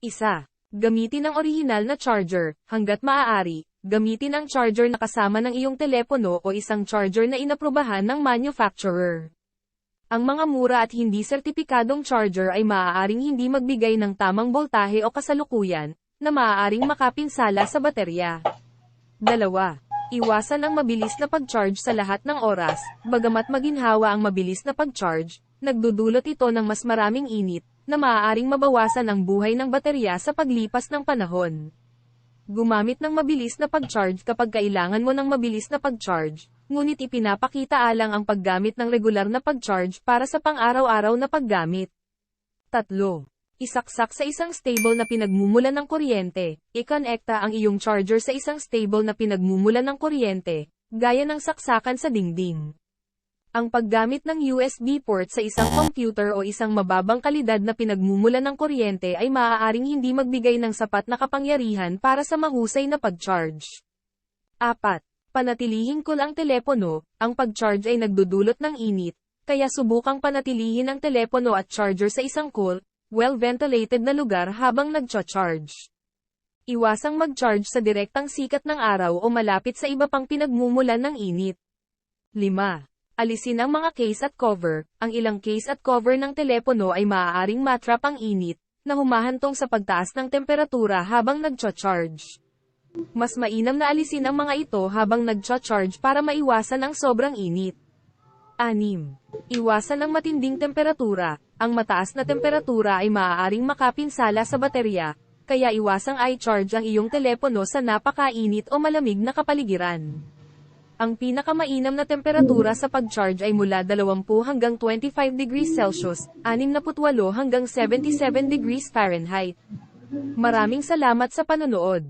Isa. Gamitin ang orihinal na charger, hanggat maaari, gamitin ang charger na kasama ng iyong telepono o isang charger na inaprubahan ng manufacturer. Ang mga mura at hindi sertipikadong charger ay maaaring hindi magbigay ng tamang boltahe o kasalukuyan, na maaaring makapinsala sa baterya. Dalawa. Iwasan ang mabilis na pag-charge sa lahat ng oras, bagamat maginhawa ang mabilis na pag-charge, nagdudulot ito ng mas maraming init, na maaaring mabawasan ang buhay ng baterya sa paglipas ng panahon. Gumamit ng mabilis na pag-charge kapag kailangan mo ng mabilis na pag-charge, ngunit ipinapakita alang ang paggamit ng regular na pag-charge para sa pang-araw-araw na paggamit. Tatlo. Isaksak sa isang stable na pinagmumulan ng kuryente. Ikonekta ang iyong charger sa isang stable na pinagmumulan ng kuryente, gaya ng saksakan sa dingding. Ang paggamit ng USB port sa isang computer o isang mababang kalidad na pinagmumulan ng kuryente ay maaaring hindi magbigay ng sapat na kapangyarihan para sa mahusay na pag-charge. 4. Panatilihin cool ang telepono, ang pag-charge ay nagdudulot ng init, kaya subukang panatilihin ang telepono at charger sa isang cool, well-ventilated na lugar habang nagcha-charge. Iwasang mag-charge sa direktang sikat ng araw o malapit sa iba pang pinagmumulan ng init. 5. Alisin ang mga case at cover. Ang ilang case at cover ng telepono ay maaaring matrap ang init, na humahantong sa pagtaas ng temperatura habang nagcha-charge. Mas mainam na alisin ang mga ito habang nagcha-charge para maiwasan ang sobrang init. 6. Iwasan ang matinding temperatura. Ang mataas na temperatura ay maaaring makapinsala sa baterya, kaya iwasang i-charge ang iyong telepono sa napakainit o malamig na kapaligiran. Ang pinakamainam na temperatura sa pag-charge ay mula 20 hanggang 25 degrees Celsius, 68 hanggang 77 degrees Fahrenheit. Maraming salamat sa panonood.